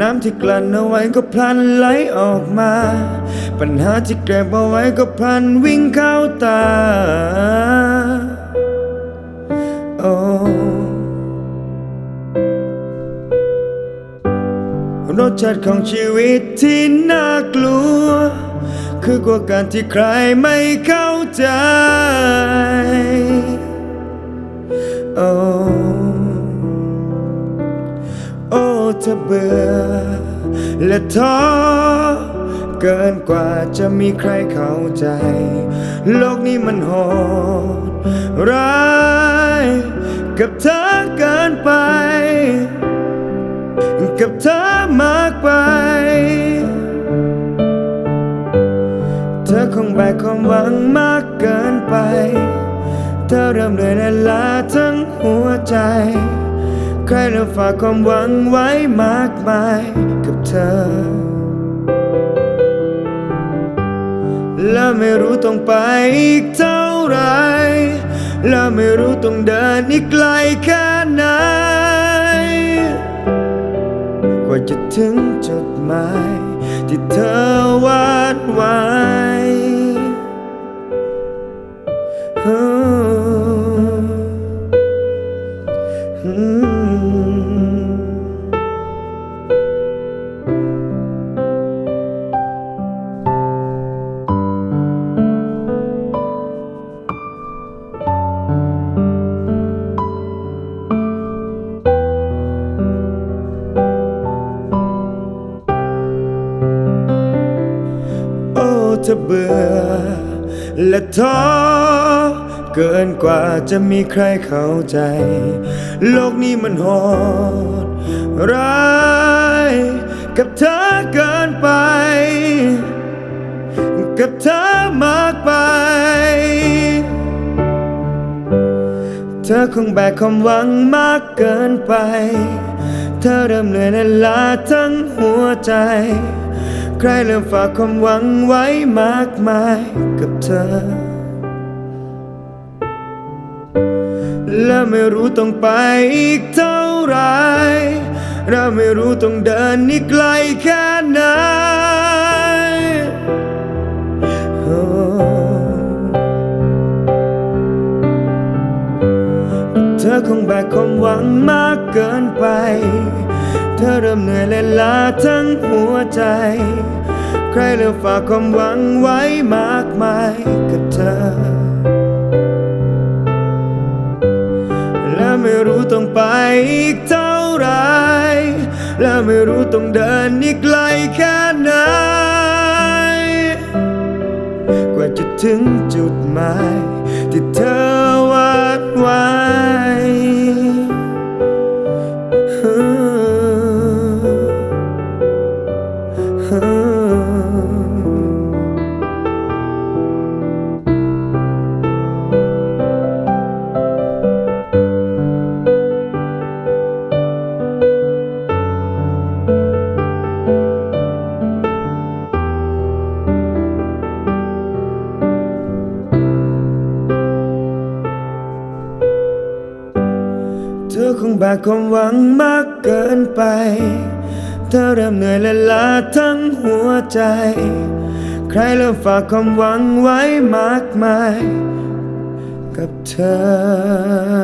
น้ำที่กลั่นเอาไว้ก็พลันไหลออกมา ปัญหาที่เก็บเอาไว้ก็พลันวิ่งเข้าตา โอ้รสชาติของชีวิตที่น่ากลัว คือกว่าการที่ใครไม่เข้าใจ โอ้ โอ้เธอเบื่อ และท้อเกินกว่าจะมีใครเข้าใจ โลกนี้มันโหดร้ายกับเธอเกินไป กับเธอมากไป เธอคงแบกความหวังมากเกินไป เธอเริ่มเหนื่อยและล้าทั้งหัวใจ ใครเราฝากความหวังไว้มากมายกับเธอ และไม่รู้ต้องไปอีกเท่าไร และไม่รู้ต้องเดินอีกไกลแค่ไหน กว่าจะถึงจุดหมายที่เธอวาดไว้ เธอเบื่อ และท้อเกินกว่าจะมีใครเข้าใจ โลกนี้มันโหดร้ายกับเธอเกินไป กับเธอมากไป เธอคงแบกความหวังมากเกินไป เธอเริ่มเหนื่อยและล้าทั้งหัวใจ ใครเริ่มฝากความหวังไว้มากมายกับเธอ และไม่รู้ต้องไปอีกเท่าไรและไม่รู้ต้องเดินอีกไกลแค่ไหนเธอคงแบกความหวังมากเกินไป เธอเริ่มเหนื่อยและล้าทั้งหัวใจ ใครเริ่มฝากความหวังไว้มากมายกับเธอ และไม่รู้ต้องไปอีกเท่าไร และไม่รู้ต้องเดินอีกไกลแค่ไหน กว่าจะถึงจุดหมายที่เธอ อคงแบกความหวังมากเกินไป เธอเริ่มเหนื่อยและล้าทั้งหัวใจ ใครเริ่มฝากความหวังไว้มากมาย กับเธอ